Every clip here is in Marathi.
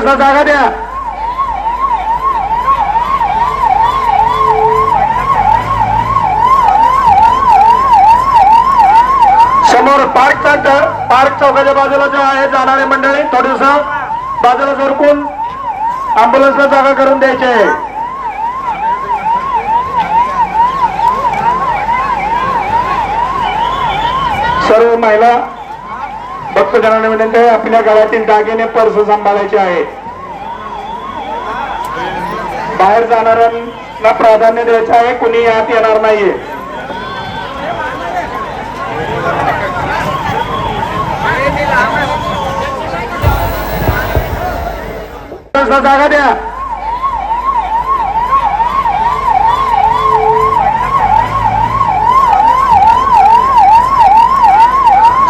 पंचवीसला जागा द्या. समोर पार्कचा ट- पार्क चौकाच्या बाजूला जो आहे जाणारे मंडळी थोडस बाजूला सरकून अँब्युलन्सला जागा करून द्यायची आहे. सर्व महिला भक्तजनांना विनंती आहे आपल्या गळ्यातील दागिने पर्स सांभाळायचे आहे बाहेर जाणाऱ्यांना प्राधान्य द्यायचं आहे कुणी यात येणार नाहीये. जागा द्या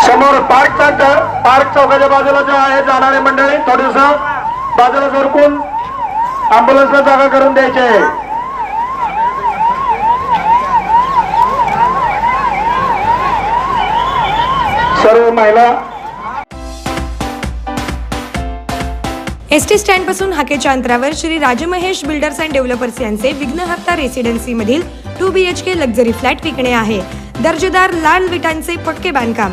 समोर पार्कचा ट- पार्क चौकाच्या बाजूला जो आहे जाणारे मंडळी थोडस बाजूला सरकून अँब्युलन्सला जागा करून द्यायची आहे. सर्व महिला एस टी स्टँडपासून हाकेच्या अंतरावर Shri Rajmahesh builders and developers यांचे Vighnaharta रेसिडेन्सीमधील two B H K luxury flat विकणे आहे. दर्जेदार लाल विटांचे पक्के बांधकाम